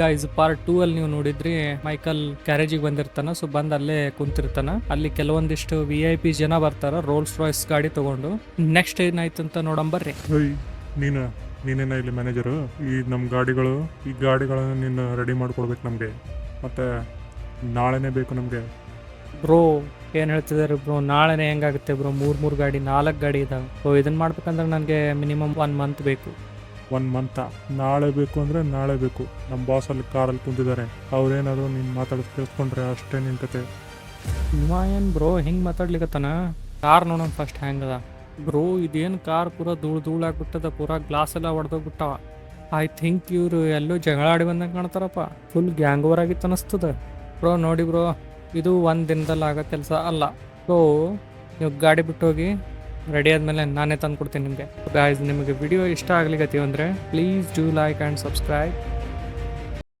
Guys part two ಅಲ್ಲಿ ನೀವು ನೋಡಿದ್ರಿ ಮೈಕಲ್ ಕ್ಯಾರೇಜಿಗೆ ಬಂದಿರ್ತಾನ ಸೊ ಬಂದ್ ಅಲ್ಲೇ ಕುಂತಿರ್ತಾನ. ಅಲ್ಲಿ ಕೆಲವೊಂದಿಷ್ಟು ವಿ ಐ ಪಿ ಜನ ಬರ್ತಾರ ರೋಲ್ಸ್ ರಾಯ್ಸ್ ಗಾಡಿ ತಗೊಂಡು. ನೆಕ್ಸ್ಟ್ ಏನಾಯ್ತು ಅಂತ ನೋಡಂಬರ್ರಿ ಏಯ್ ನೀನು ನೀನೇನ ಇಲ್ಲಿ ಮ್ಯಾನೇಜರು ಈ ನಮ್ಮ ಗಾಡಿಗಳು ಈ ಗಾಡಿಗಳನ್ನು ನೀನು ರೆಡಿ ಮಾಡ್ಕೊಡ್ಬೇಕು ನಮಗೆ. ಮತ್ತೆ ನಾಳೆನೇ ಬೇಕು ನಮಗೆ. ಬ್ರೋ ಏನು ಹೇಳ್ತಿದಾರೆ ಬ್ರೋ ನಾಳೆನೇ ಹೆಂಗಾಗುತ್ತೆ ಬ್ರೋ ಮೂರು ಮೂರು ಗಾಡಿ ನಾಲ್ಕು ಗಾಡಿ ಇದಾವೆ. ಸೊ ಇದನ್ನು ಮಾಡ್ಬೇಕಂದ್ರೆ ನನಗೆ ಮಿನಿಮಮ್ ಒನ್ ಮಂತ್ ಬೇಕು. ಒನ್ ಮಂತ ನಾಳೆ ಬೇಕು ಅಂದರೆ ನಾಳೆ ಬೇಕು. ನಮ್ಮ ಬಾಸ್ ಅಲ್ಲಿ ಕಾರಲ್ಲಿ ಕುಂತಿದ್ದಾರೆ. ಅವ್ರೇನಾದ್ರು ನೀನು ಮಾತಾಡೋದು ಕೇಳಿಸ್ಕೊಂಡ್ರೆ ಅಷ್ಟೇ ನಿನ್ ಕತೆ. ಏನ್ ಬ್ರೋ ಹೆಂಗ್ ಮಾತಾಡ್ಲಿಕತ್ತಾನ? ಕಾರ್ ನೋಡೋಣ ಫಸ್ಟ್ ಹೆಂಗದ ಬ್ರೋ ಇದೇನು ಕಾರ್ ಪೂರ ಧೂಳು ಧೂಳ್ ಆಗ್ಬಿಟ್ಟದ, ಪೂರ ಗ್ಲಾಸ್ ಎಲ್ಲ ಹೊಡೆದೋಗ್ಬಿಟ್ಟವ ಐ ಥಿಂಕ್ ಇವರು ಎಲ್ಲೋ ಜಗಳ ಆಡಿ ಬಂದಂಗೆ ಕಾಣ್ತಾರಪ್ಪ. ಫುಲ್ ಗ್ಯಾಂಗ್ ಓವರ್ ಆಗಿತ್ತು ಅನಿಸ್ತದ. ಬ್ರೋ ನೋಡಿ ಬ್ರೋ ಇದು ಒಂದು ದಿನದಲ್ಲಿ ಆಗೋ ಕೆಲಸ ಅಲ್ಲ. ಸೊ ನೀವು ಗಾಡಿ ಬಿಟ್ಟು ಹೋಗಿ ರೆಡಿ ಆದಮೇಲೆ ನಾನೇ ತಂದು ಕೊಡ್ತೀನಿ ನಿಮಗೆ. ಗಾಯ್ಸ್ ನಿಮಗೆ ವಿಡಿಯೋ ಇಷ್ಟ ಆಗ್ಲಿಕ್ಕೆ ಅಂದರೆ please do like and subscribe